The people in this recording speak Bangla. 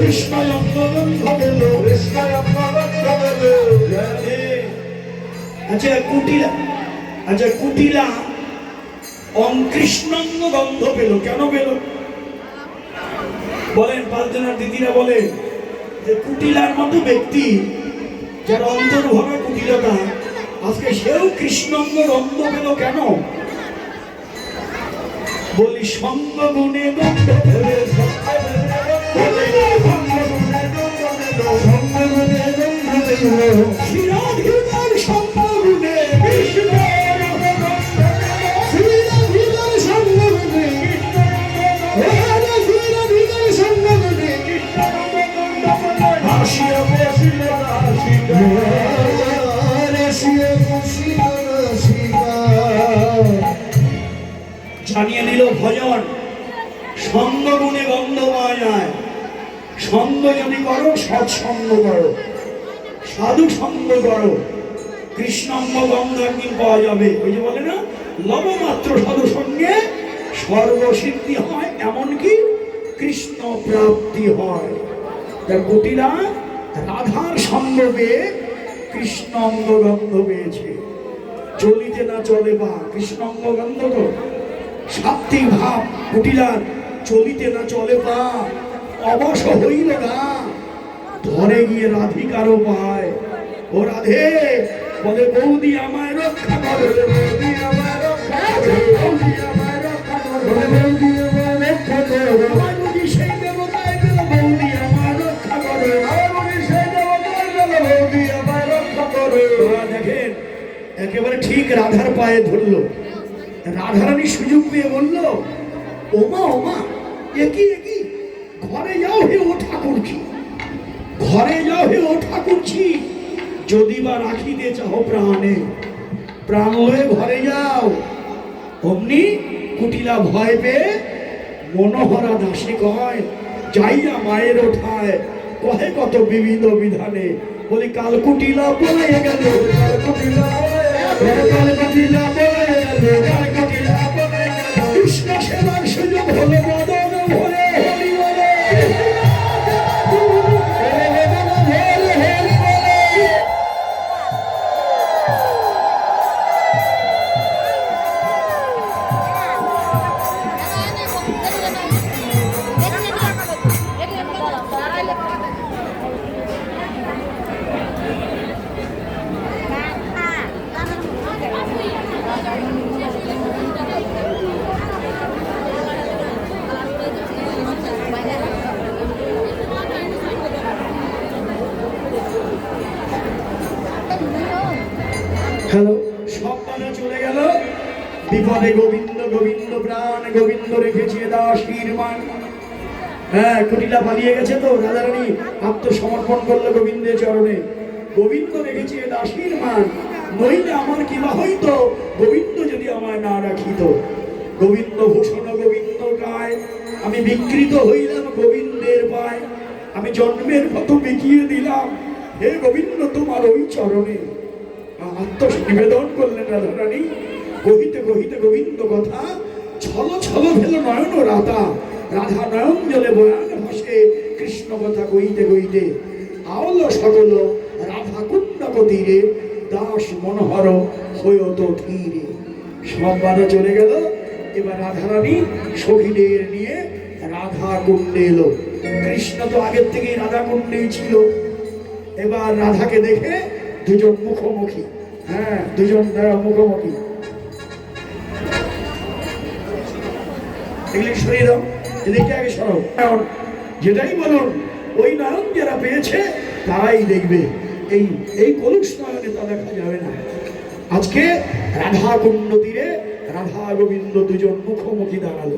কৃষ্ণায় অঙ্গবন্ধ পেল কৃষ্ণায় পেল রাধে আচ্ছা কুটিলা আচ্ছা কুটিলা অঙ্কৃষ্ণাঙ্গ গন্ধ পেল, কেন পেল? বলেন পাঁচজনের দিদিরা বলেন যে কুটিলার মতো ব্যক্তি যার অন্তর ভরা কুটিলতা, আজকে সেও কৃষ্ণাঙ্গ গন্ধ পেল কেন? বলি, সঙ্গ গুণে জানিয়ে দিল ভজন। সঙ্গ গুণে গন্ধ পাওয়া যায় সঙ্গ যদি করো সৎসঙ্গ করো। সাধু সঙ্গ করো কৃষ্ণাঙ্গ গন্ধ একদিন পাওয়া যাবে। ওই যে বলে না, লবমাত্র সাধু সঙ্গে সর্বসিদ্ধি হয়, এমনকি কৃষ্ণ প্রাপ্তি হয়। তার কুটিরা রাধার সঙ্গ পেয়ে কৃষ্ণাঙ্গ গন্ধ পেয়েছে। চলিতে না চলে বা, কৃষ্ণাঙ্গ গন্ধ তো সাত্বিক ভাব। কুটিলার চলিতে না চলে বা, অবশ হইল না। ধরে গিয়ে রাধিকারও পায়। ও রাধে, বলে, বৌদি আমায় রক্ষা করে। বৌদি আমায় রক্ষা করে। বৌদি আমায় রক্ষা বৌদি আমায় রক্ষা করে। দেখেন, একেবারে ঠিক রাধার পায়ে ধরলো। রাধারানী সুযোগ পেয়ে বলল, ওমা ওমা একই একই ঘরে যাও হে, ও ঠাকুরছি ঘরে যাও হে ও ঠাকুরছি। যদি বা রাখিতে চাহ প্রাণে, প্রাণ হয়ে ঘরে যাও। অমনি কুটিলা ভয় পেয়ে মনোহরা দাসী কয়, যাইয়া মায়ের ওঠায়। কহে কত বিবিধ বিধানে। বলি, কাল কুটিলা বলে গেল। কুটিলা কুটিলা গেল। কুটিলা কৃষ্ণ সেবার সুযোগ হলো হ্যালো সব বাধা চলে গেল। বিপদে গোবিন্দ গোবিন্দ প্রাণ, গোবিন্দ রেখেছে দাসীর মান হ্যাঁ কুটিলা পালিয়ে গেছে তো, রাধারানী আত্মসমর্পণ করল গোবিন্দের চরণে। গোবিন্দ রেখেছে দাসীর মান নইলে আমার কিবা হইতো? গোবিন্দ যদি আমায় না রাখিত। গোবিন্দ ভূষণ, গোবিন্দ গায়। আমি বিকৃত হইলাম গোবিন্দের পায়। আমি জন্মের মতো বিকিয়ে দিলাম। হে গোবিন্দ, তোমার ওই চরণে। আত্মনিবেদন করলেন রাধারানী। গহিতে গহিতে গোবিন্দ কথা, ছল ছল ভেল নয়ন রাতা, রাধা নয়ন জলে বয়ান ভাসে, কৃষ্ণ কথা গইতে গইতে আওল সকল রাধা কুণ্ডক তীরে দাস মনোহর হয়ত ধীরে। সব বাধা চলে গেল, এবার রাধারানী সখীদের নিয়ে রাধা কুণ্ডে এলো। কৃষ্ণ তো আগের থেকেই রাধা কুণ্ডেই ছিল। এবার রাধাকে দেখে দুজন মুখোমুখি। হ্যাঁ দুজন তারা মুখোমুখি। এগুলি সরিয়ে দাও এদিকে আগে সরো কারণ যেটাই বলুন ওই নয়ন যারা পেয়েছে, তারাই দেখবে। এই এই কলুষ নয়নে তা দেখা যাবে না। আজকে রাধা কুণ্ড তীরে রাধা গোবিন্দ দুজন মুখোমুখি দাঁড়াল।